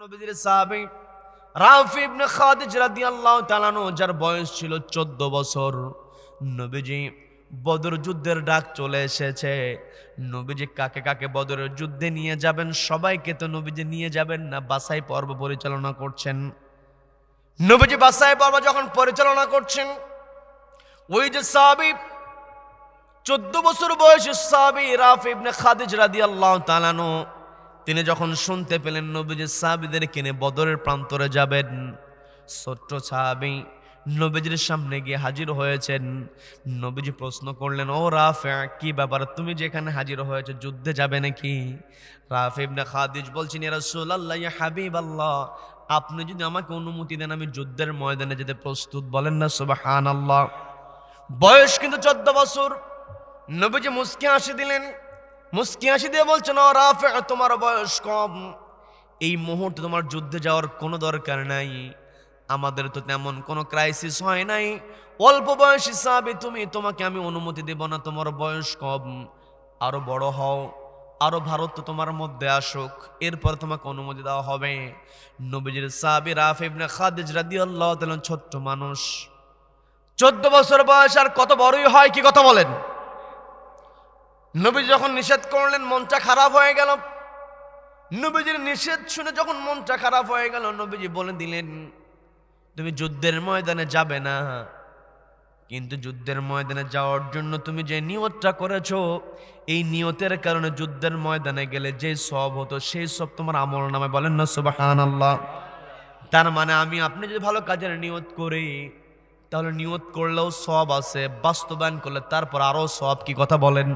নবীদের সাহাবী রাফি ইবনে খাদিজ রাদিয়াল্লাহু তাআলা যার বয়স ছিল 14 বছর। নবীজি বদর যুদ্ধের ডাক চলে এসেছে। নবীজি কাকে কাকে বদরের যুদ্ধে নিয়ে যাবেন, সবাইকে তো নবীজি নিয়ে যাবেন না বাসাই পর্ব পরিচালনা করছেন। নবীজি বাসাই পর্ব যখন পরিচালনা করছেন, ওই যে সাহাবী, চোদ্দ বছর বয়সী সাহাবী রাফি ইবনে খাদিজ রাদিয়াল্লাহু তাআলা আনহু তিনি যখন শুনতে পেলেন, নবীজি সাহাবিদের কিনে বদরের প্রান্তরে যাবেন। ছোট্ট সাহাবি নবীজির সামনে গিয়ে হাজির হয়েছেন। নবীজি প্রশ্ন করলেন, ও রাফে কি ব্যাপার? তুমি যেখানে হাজির হয়েছে, যুদ্ধে যাবে নাকি? রাফে ইবনে খাদিজ বলছেন রাসূলুল্লাহ, ইয়া হাবিবাল্লাহ, আপনি যদি আমাকে অনুমতি দেন, আমি যুদ্ধের ময়দানে যেতে প্রস্তুত। বলেন না, সুবহানাল্লাহ। বয়স কিন্তু চোদ্দ বছর। নবীজি মুস্কি হাসি দিলেন। মুস্কি হাসি দিয়ে বলছেন ও রাফে তোমার বয়স কম। এই মুহূর্তে তোমার যুদ্ধে যাওয়ার কোনো দরকার নাই। আমাদের তো তেমন কোনো ক্রাইসিস হয় নাই। অল্প বয়স হিসাবে তুমি, তোমাকে আমি অনুমতি দেব না, তোমার বয়স কম। আরও বড় হও, আরও ভারত তো তোমার মধ্যে আসুক। এরপর তোমাকে অনুমতি দেওয়া হবে। নবীজির সাহাবী রাফি ইবনে খাদিজ রাদিয়াল্লাহু তাআলা ছোট্ট মানুষ। চোদ্দ বছর বয়স আর কত বড়ই হয় কি কথা বলেন? নবী যখন নিষেধ করলেন, মনটা খারাপ হয়ে গেল। নবীজির নিষেধ শুনে যখন মনটা খারাপ হয়ে গেল, নবীজি বলে দিলেন, তুমি যুদ্ধের ময়দানে যাবে না। কিন্তু যুদ্ধের ময়দানে যাওয়ার জন্য তুমি যে নিয়তটা করেছ, এই নিয়তের কারণে যুদ্ধের ময়দানে গেলে যে সব হতো, সেই সব তোমার আমল নামে বলেন না সুবাহান আল্লাহ তার মানে আমি আপনি যদি ভালো কাজের নিয়ত করি, তাহলে নিয়ত করলেও সব আছে, বাস্তবায়ন করলে তারপর আরও সব কি কথা বলেন?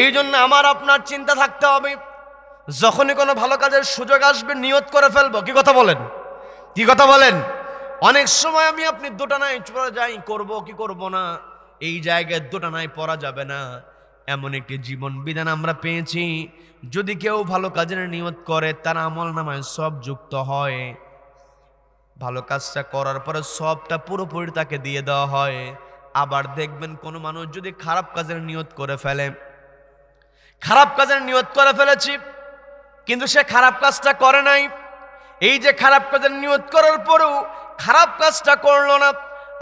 এই জন্য আমার আপনার চিন্তা থাকতে হবে। যখনই কোনো ভালো কাজের সুযোগ আসবে, নিয়ত করে ফেলব। কি কথা বলেন? কি কথা বলেন? অনেক সময় আমি আপনি দুটা নাই চলে যাই, করব কি করব না, এই জায়গায় দুটা নাই পড়া যাবে না। এমন একটি জীবন বিধান আমরা পেয়েছি। যদি কেউ ভালো কাজের নিয়ত করে, তার আমল নামায় সব যুক্ত হয়। ভালো কাজটা করার পরে সবটা পুরোপুরি তাকে দিয়ে দেওয়া হয়। আবার দেখবেন কোনো মানুষ যদি খারাপ কাজের নিয়ত করে ফেলে খারাপ কাজের নিয়ত করে ফেলেছি, কিন্তু সে খারাপ কাজটা করে নাই। এই যে খারাপ কাজের নিয়ত করার পরেও খারাপ কাজটা করল না।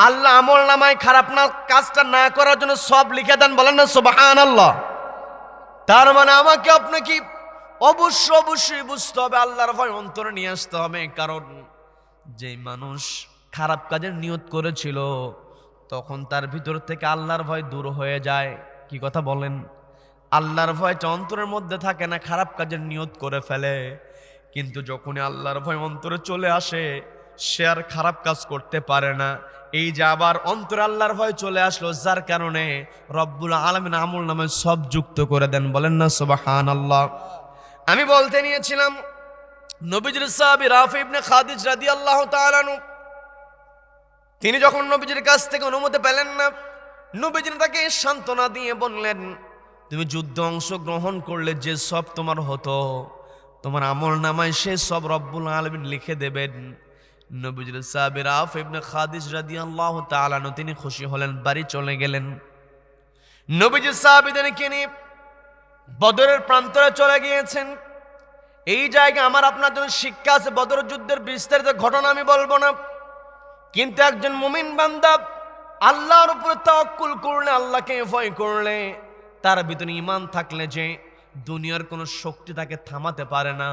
আল্লাহ আমল নামায় খারাপ না, কাজটা না করার জন্য সব লিখে দেন, বলেন না সুবাহান আল্লাহ তার মানে আমাকে আপনাকে অবশ্য অবশ্যই বুঝতে হবে, আল্লাহর ভয় অন্তরে নিয়ে আসতে হবে, কারণ যে মানুষ খারাপ কাজের নিয়ত করেছিল, তখন তার ভিতর থেকে আল্লাহর ভয় দূর হয়ে যায়। কি কথা বলেন? আল্লাহর ভয়টা অন্তরের মধ্যে থাকে না, খারাপ কাজের নিয়ত করে ফেলে। কিন্তু যখনই আল্লাহর ভয় অন্তরে চলে আসে, সে আর খারাপ কাজ করতে পারে না। এই যে আবার অন্তর আল্লাহর ভয় চলে আসলো, যার কারণে রব্বুল আলমিন আমল নামে সব যুক্ত করে দেন। বলেন না সুবাহান আল্লাহ আমি বলতে নিয়েছিলাম, নবীজির সাহাবি রাফি ইবনে খাদিজ রাদিয়াল্লাহু তাআলা আনহু, তিনি যখন নবীজির কাছ থেকে অনুমতি পেলেন না, নবীজি তাকে সান্ত্বনা দিয়ে বললেন তুমি যুদ্ধ অংশগ্রহণ করলে যে সব তোমার হতো, তোমার আমল নামায় সে সব রব্বুল আলমিন লিখে দেবেন। নবীজুল সাহাবির আফ ইবনে খাদিজ রাদিয়াল্লাহু তাআলা আনহু, তিনি খুশি হলেন, বাড়ি চলে গেলেন। নবীজি সাহাবিদেরকে নিয়ে বদরের প্রান্তরে চলে গিয়েছেন। এই জায়গায় আমার আপনার জন্য শিক্ষা আছে, বদর যুদ্ধের বিস্তারিত ঘটনা আমি বলব না। কিন্তু একজন মুমিন বান্দা আল্লাহর উপরে তাওয়াক্কুল করলে, আল্লাহকে ভয় করলে তার ভিতরে ইমান থাকলে যে দুনিয়ার কোনো শক্তি তাকে থামাতে পারে না।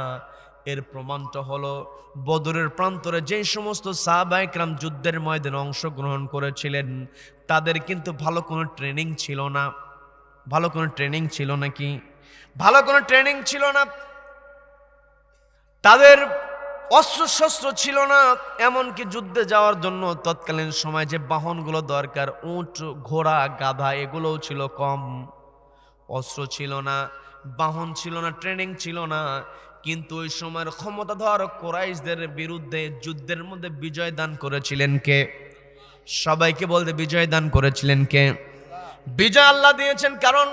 এর প্রমাণটা হলো বদরের প্রান্তরে যে সমস্ত সাহাবাইকরাম যুদ্ধের ময়দানে অংশগ্রহণ করেছিলেন, তাদের কিন্তু ভালো কোনো ট্রেনিং ছিল না। ভালো কোনো ট্রেনিং ছিল নাকি? ভালো কোনো ট্রেনিং ছিল না। তাদের অস্ত্র শস্ত্র ছিল না। এমনকি যুদ্ধে যাওয়ার জন্য তৎকালীন সময় যে বাহনগুলো দরকার, উঁট, ঘোড়া, গাধা, এগুলোও ছিল কম। অস্ত্র ছিল না, বাহন ছিল না ট্রেনিং ছিল না। কিন্তু ওই সময়ের ক্ষমতাধর কোরাইশদের বিরুদ্ধে যুদ্ধের মধ্যে বিজয় দান করেছিলেন কে? সবাইকে বলতে বিজয় দান করেছিলেন কে? বিজয় আল্লাহ দিয়েছেন, কারণ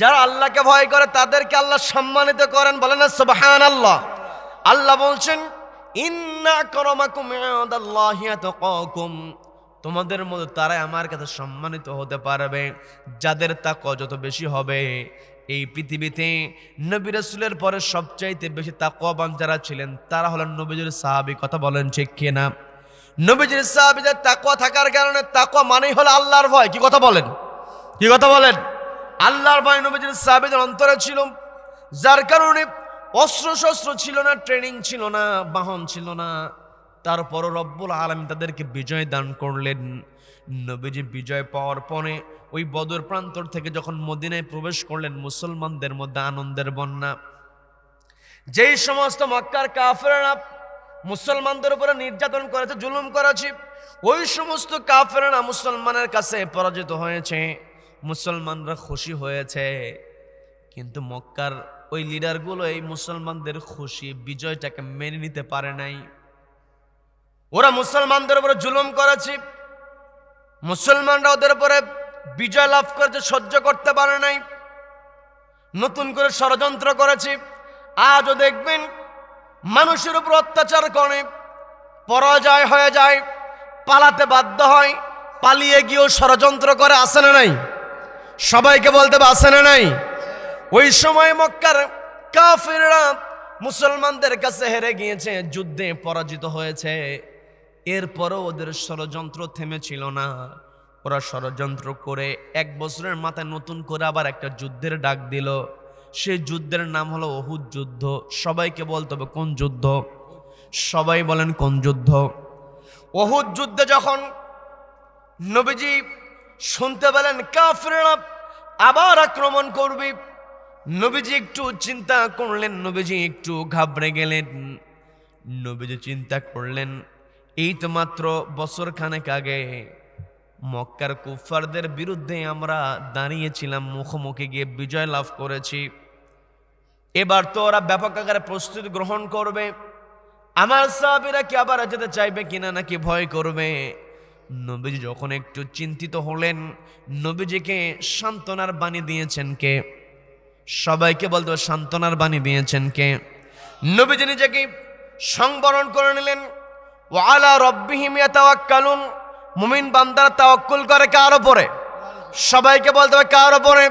যারা আল্লাহকে ভয় করে তাদেরকে আল্লাহ সম্মানিত করেন বলেন সুবহান আল্লাহ আল্লাহ বলছেন, ইন্না করমাকুম আতকাকুম। তোমাদের মধ্যে তারাই আমার কাছে সম্মানিত হতে পারবে, যাদের তাকওয়া যত বেশি হবে। এই পৃথিবীতে নবী রাসূলের পরে সবচাইতে বেশি তাকওয়াবান যারা ছিলেন, তারা হলেন নবীজির সাহাবী। কথা বলেন ঠিক কিনা? নবীজির সাহাবীদের তাকওয়া থাকার কারণে তাকওয়া মানেই হলো আল্লাহর ভয়। কি কথা বলেন? কি কথা বলেন? আল্লাহর ভয় নবীজির সাহাবীদের অন্তরে ছিল, যার কারণে অস্ত্র শস্ত্র ছিল না, ট্রেনিং ছিল না, বাহন ছিল না। তারপরও রব্বুল আলম তাদেরকে বিজয় দান করলেন। নবীজি বিজয় পাওয়ার পরে ওই বদর প্রান্তর থেকে যখন মদিনায় প্রবেশ করলেন, মুসলমানদের মধ্যে আনন্দের বন্যা। যেই সমস্ত মক্কার কাফেরা মুসলমানদের উপরে নির্যাতন করেছে, জুলুম করেছে, ওই সমস্ত কাফেরা মুসলমানের কাছে পরাজিত হয়েছে। মুসলমানরা খুশি হয়েছে। কিন্তু মক্কার ওই লিডারগুলো এই মুসলমানদের খুশি, বিজয়টাকে মেনে নিতে পারে নাই। ওরা মুসলমানদের উপরে জুলুম করেছে। মুসলমানরা ওদের উপরে বিজয় লাভ করেছে, সহ্য করতে পারে নাই। নতুন করে ষড়যন্ত্র করেছে। আজও দেখবেন মানুষের উপর অত্যাচার করে, পরাজয় হয়ে যায়, পালাতে বাধ্য হয়, পালিয়ে গিয়েও ষড়যন্ত্র করে, আসে না নাই? সবাইকে বলতে আসে না নাই? ওই সময় মক্কার কাফিররা মুসলমানদের কাছে হেরে গিয়েছে, যুদ্ধে পরাজিত হয়েছে। এরপরও ওদের ষড়যন্ত্র থেমেছিল না। ওরা ষড়যন্ত্র করে এক বছরের মাথায় নতুন করে আবার একটা যুদ্ধের ডাক দিল। সেই যুদ্ধের নাম হলো অহুদ যুদ্ধ। সবাইকে বলতে হবে, কোন যুদ্ধ? সবাই বলেন, কোন যুদ্ধ? অহুদ যুদ্ধে যখন নবীজি শুনতে পেলেন, কাফিররা আবার আক্রমণ করবে, নবীজি একটু চিন্তা করলেন, নবীজি একটু ঘাবড়ে গেলেন। নবীজি চিন্তা করলেন এই তো মাত্র বছর খানেক আগে মক্কার কুফারদের বিরুদ্ধে আমরা দাঁড়িয়েছিলাম, মুখোমুখি গিয়ে বিজয় লাভ করেছি। এবার তো ওরা ব্যাপক আকারে প্রস্তুতি গ্রহণ করবে। আমার সাহাবিরা কি আবার যেতে চাইবে কিনা নাকি ভয় করবে? নবীজি যখন একটু চিন্তিত হলেন, নবীজিকে সান্ত্বনার বাণী দিয়েছেন কে? সবাইকে বলতে সান্ত্বনার বাণী দিয়েছেন কে? নবীজি নিজেকে সংবরণ করে নিলেন। ওয়ালা রব্বিহিম ইয়াতাওয়াক্কালুন। মুমিন বান্দারা তাওয়াক্কুল করে কার উপরে? সবাইকে বলতে হবে কার উপরে?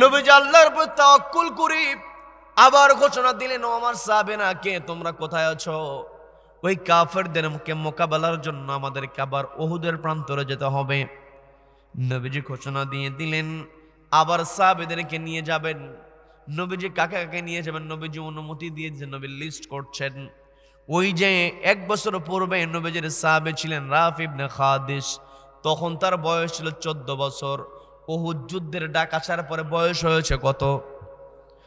নবীজি আল্লাহর উপর তাওয়াক্কুল করি। আবার ঘোষণা দিলেন, ও আমার সাহাবেনা কে তোমরা কোথায় আছো? ওই কাফেরদের মুখে মোকাবেলার জন্য আমাদেরকে আবার ওহুদের প্রান্তরে যেতে হবে। নবীজি ঘোষণা দিয়ে দিলেন, আবার সাহাবেদেরকে নিয়ে যাবেন। নবীজি কাকে কাকে নিয়ে যাবেন? নবীজি অনুমতি দিয়ে যে নবী লিস্ট করছেন। ওই যে এক বছর পূর্বে নবীজির সাহাবে ছিলেন রাফ ইবনে খাদিস, তখন তার বয়স ছিল চোদ্দ বছর। ওহুদ যুদ্ধের ডাক আসার পরে বয়স হয়েছে কত?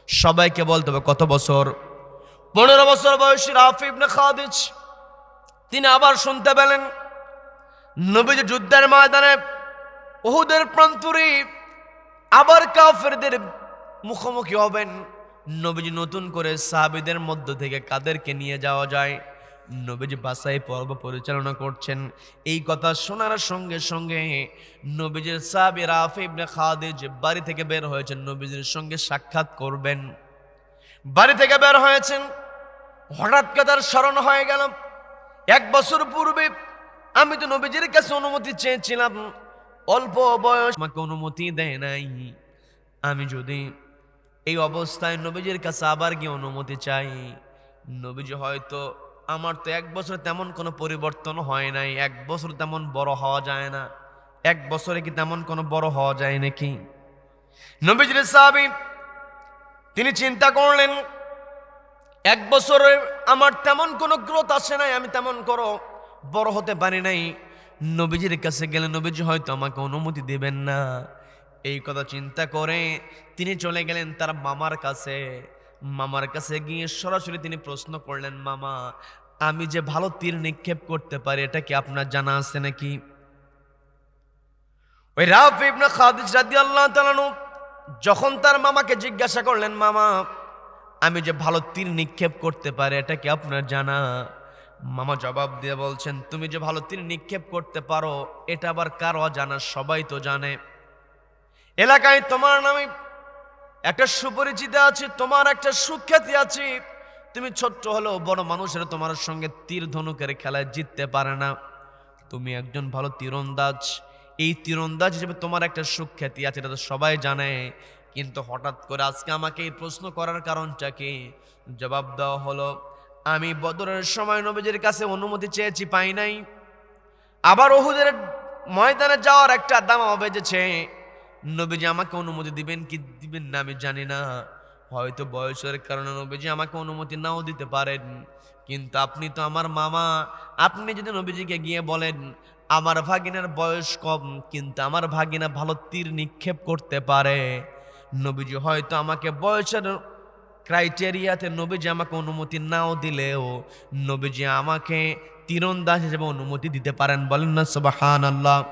সবাইকে বলতে হবে কত বছর? পনেরো বছর বয়সী রাফ ইবনে খাদিস। তিনি আবার শুনতে পেলেন, নবীজি যুদ্ধের ময়দানে ওহুদের প্রান্তরে আবার কাফেরদের মুখোমুখি হবেন। নবীজি নতুন করে সাহাবিদের মধ্য থেকে কাদেরকে নিয়ে যাওয়া যায়। নবীজি বাসাই পর্ব পরিচালনা করছেন। এই কথা শোনার সঙ্গে সঙ্গে নবীজির সাহাবি রাফি ইবনে খাদিজ বাড়ি থেকে বের হয়েছেন। নবীজির সঙ্গে সাক্ষাৎ করবেন। বাড়ি থেকে বের হয়েছেন। হঠাৎ তার স্মরণ হয়ে গেল। এক বছর পূর্বে আমি তো নবীজির কাছে অনুমতি চেয়েছিলাম। অল্প বয়স আমাকে অনুমতি দেয় নাই। আমি যদি এই অবস্থায় নবীজির কাছে আবার গিয়ে অনুমতি চাই। নবীজি হয়তো, আমার তো এক বছর তেমন কোনো পরিবর্তন হয় নাই। এক বছর তেমন বড় হওয়া যায় না। এক বছরে কি তেমন কোনো বড় হওয়া যায় নাকি? নবীজির সাহাবি, তিনি চিন্তা করলেন, এক বছরে আমার তেমন কোনো গ্রোথ আসে নাই, আমি তেমন করো বড় হতে পারি নাই। নবীজির কাছে গেলে নবীজি হয়তো আমাকে অনুমতি দেবেন না। এই কথা চিন্তা করে তিনি চলে গেলেন তার মামার কাছে। মামার কাছে গিয়ে সরাসরি তিনি প্রশ্ন করলেন, মামা, আমি যে ভালো তীর নিক্ষেপ করতে পারি, এটা কি আপনার জানা আছে নাকি? ওই রাফ রাদিয়াল্লাহু তাআলা যখন তার মামাকে জিজ্ঞাসা করলেন, মামা, আমি যে ভালো তীর নিক্ষেপ করতে পারি, এটা কি আপনার জানা? মামা জবাব দিয়ে বলছেন, তুমি যে ভালো তীর নিক্ষেপ করতে পারো, এটা আবার কারও জানা সবাই তো জানে। এলাকায় তোমার নামে একটা সুপরিচিত আছে, তোমার একটা সুখ্যাতি আছে। তুমি ছোট্ট হলেও বড় মানুষের তোমার সঙ্গে তীর ধনুকের খেলায় জিততে পারে না। তুমি একজন ভালো তীরন্দাজ। এই তীরন্দাজ হিসেবে তোমার একটা সুখ্যাতি আছে, এটা তো সবাই জানে। কিন্তু হঠাৎ করে আজকে আমাকে এই প্রশ্ন করার কারণটা কি? জবাব দেওয়া হলো, আমি বদরের সময় নবীজির কাছে অনুমতি চেয়েছি, পাই নাই। আবার ওহুদের ময়দানে যাওয়ার একটা দামা বেজেছে নবীজি আমাকে অনুমতি দিবেন কি দিবেন না আমি জানি না। হয়তো বয়সের কারণে নবীজি আমাকে অনুমতি নাও দিতে পারেন। কিন্তু আপনি তো আমার মামা। আপনি যদি নবীজিকে গিয়ে বলেন, আমার ভাগিনার বয়স কম, কিন্তু আমার ভাগিনা ভালো তীর নিক্ষেপ করতে পারে। নবীজি হয়তো আমাকে বয়সের ক্রাইটেরিয়াতে নবীজি আমাকে অনুমতি নাও দিলেও, নবীজি আমাকে তীরন্দাজ হিসেবে অনুমতি দিতে পারেন বলেন না সুবাহান আল্লাহ